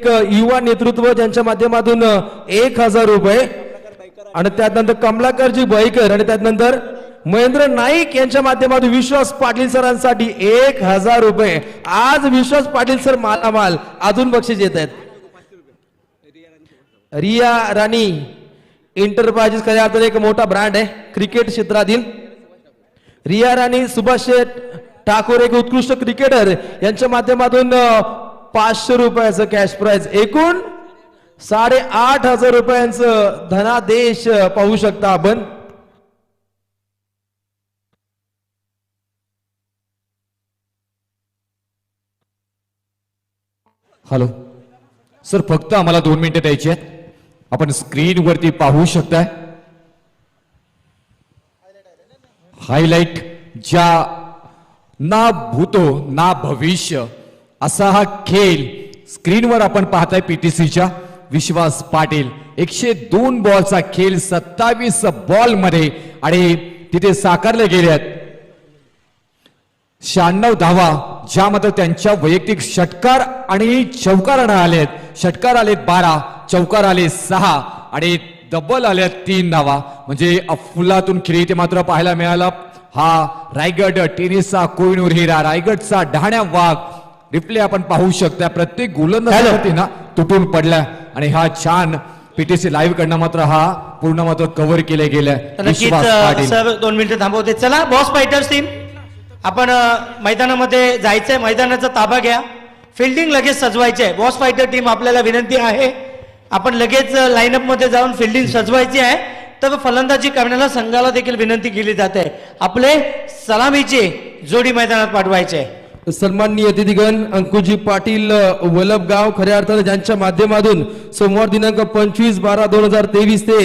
एक युवा नेतृत्व ज्यांच्या माध्यमातून एक हजार रुपये आणि त्यानंतर कमलाकरजी बैकर आणि त्यानंतर महेंद्र नाईक यांच्या माध्यमातून विश्वास पाटील सरांसाठी एक हजार रुपये. आज विश्वास पाटील सर मालामाल अजून बक्षीस येत आहेत. रिया राणी एंटरप्राइजेस खऱ्या अर्थाने एक मोठा ब्रँड आहे क्रिकेट क्षेत्रातील रिया राणी सुभाष शेठ ठाकूर एक उत्कृष्ट क्रिकेटर यांच्या माध्यमातून पाचशे रुपयाचं कॅश प्राइज एकूण साडे आठ हजार रुपयांचं धनादेश पाहू शकता आपण. हॅलो सर फक्त आम्हाला दोन मिनिटं द्यायची आहेत. आपण स्क्रीनवरती पाहू शकताय. हायलाइट ज्या ना भूतो ना भविष्य असा हा खेळ स्क्रीनवर आपण पाहताय पीटीसीच्या विश्वास पाटील एकशे दोन बॉलचा खेळ सत्तावीस बॉलमध्ये आणि तिथे साकारले गेले आहेत. शहाण्णव धावा ज्या मात्र त्यांच्या वैयक्तिक षटकार आणि चौकार आले आहेत. षटकार आले बारा चौकार आले सहा आणि डबल आले तीन धावा. म्हणजे अफुलातून खेळी ते मात्र पाहायला मिळाला. हा रायगड टेनिसचा कोहिनूर हिरा रायगडचा डहाण्या वाघ रिप्ले आपण पाहू शकता. प्रत्येक गोलंदाजावरती ना तुटून पडला आणि हा छान पीटीसी लाईव्ह कडनं मात्र हा पूर्ण मात्र कव्हर केले गेले तर नक्कीच विश्वास अ, पाटील. सर दोन मिनिटं थांबवते. चला बॉस फायटर्स टीम आपण मैदानामध्ये जायचंय. मैदानाचा ताबा घ्या. फिल्डिंग लगेच सजवायची आहे. बॉस फायटर टीम आपल्याला विनंती आहे. आपण लगेच लाईनअपमध्ये जाऊन फिल्डिंग सजवायची आहे. तर फलंदाजी करण्याला संघाला देखील विनंती केली जाते. आपले सलामीचे जोडी मैदानात पाठवायचे. आहे सन्माननीय अतिथीगण अंकुजी पाटील अ, वलभगाव खऱ्या अर्थाने ज्यांच्या माध्यमातून सोमवार दिनांक पंचवीस बारा दोन हजार तेवीस ते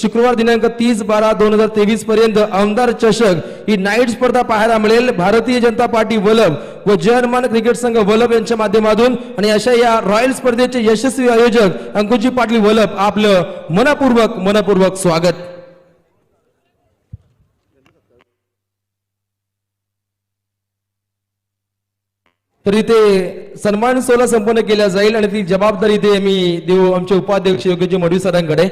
शुक्रवार दिनांक तीस बारा दोन हजार तेवीस पर्यंत आमदार चषक ही नाईट स्पर्धा पाहायला मिळेल. भारतीय जनता पार्टी वलभ व जयहनुमान क्रिकेट संघ वलब यांच्या माध्यमातून आणि अशा या रॉयल स्पर्धेचे यशस्वी आयोजक अंकुजी पाटील वलभ आपलं मनपूर्वक मनपूर्वक स्वागत. तर इथे सन्मान सोहळा संपन्न केला जाईल आणि ती जबाबदारी इथे मी देऊ आमचे उपाध्यक्ष योग्यजी मडवी सरांकडे.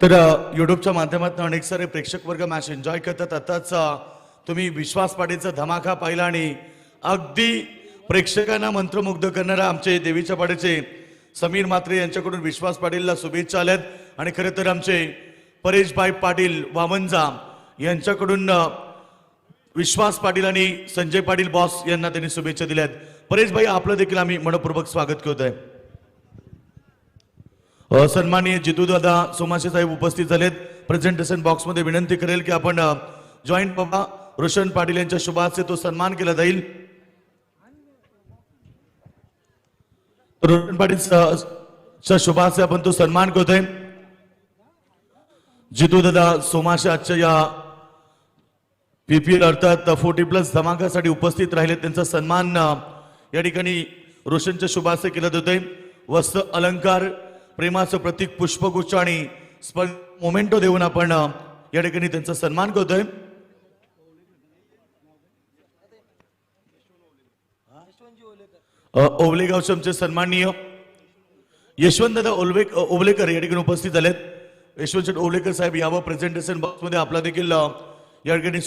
तर युट्यूबच्या माध्यमातून अनेक सारे प्रेक्षक वर्ग मॅच एन्जॉय करतात. आताच तुम्ही विश्वास पाटीलचा धमाका पाहिला आणि अगदी प्रेक्षकांना मंत्रमुग्ध करणारा आमचे देवीच्या पाडेचे समीर मात्रे यांच्याकडून विश्वास पाटीलला शुभेच्छा आल्यात. आणि खरं तर आमचे परेशभाई पाटील वामनजा यांच्याकडून विश्वास पाटील आणि संजय पाटील बॉस यांना त्यांनी शुभेच्छा दिल्या आहेत. परेशभाई आपलं देखील आम्ही मनपूर्वक स्वागत करत आहे अ, सन्माननीय जितूदादा सोमाशे साहेब उपस्थित झालेत. प्रेझेंटेशन बॉक्समध्ये विनंती करेल की आपण जॉईंट बाबा रोशन पाटील यांच्या शुभाचे तो सन्मान केला जाईल. रोशन पाटील च्या शुभाचे आपण तो सन्मान करतोय. जितूदादा सोमाशे आजच्या या पीपीएल अर्थात फोर्टी प्लस धमाकासाठी उपस्थित राहिले. त्यांचा सन्मान या ठिकाणी रोशनच्या शुभासे केलं होते वस्त्र अलंकार प्रेमाचं प्रतीक पुष्पगुच्छ आणि मोमेंटो देऊन आपण या ठिकाणी त्यांचा सन्मान करतोय. ओवलेगावचे ओवले आमचे सन्माननीय यशवंत दादा ओलवे ओवलेकर या ठिकाणी उपस्थित झालेत. यशवंत ओवलेकर साहेब यावं. प्रेझेंटेशन बॉक्समध्ये आपला देखील या ठिकाणी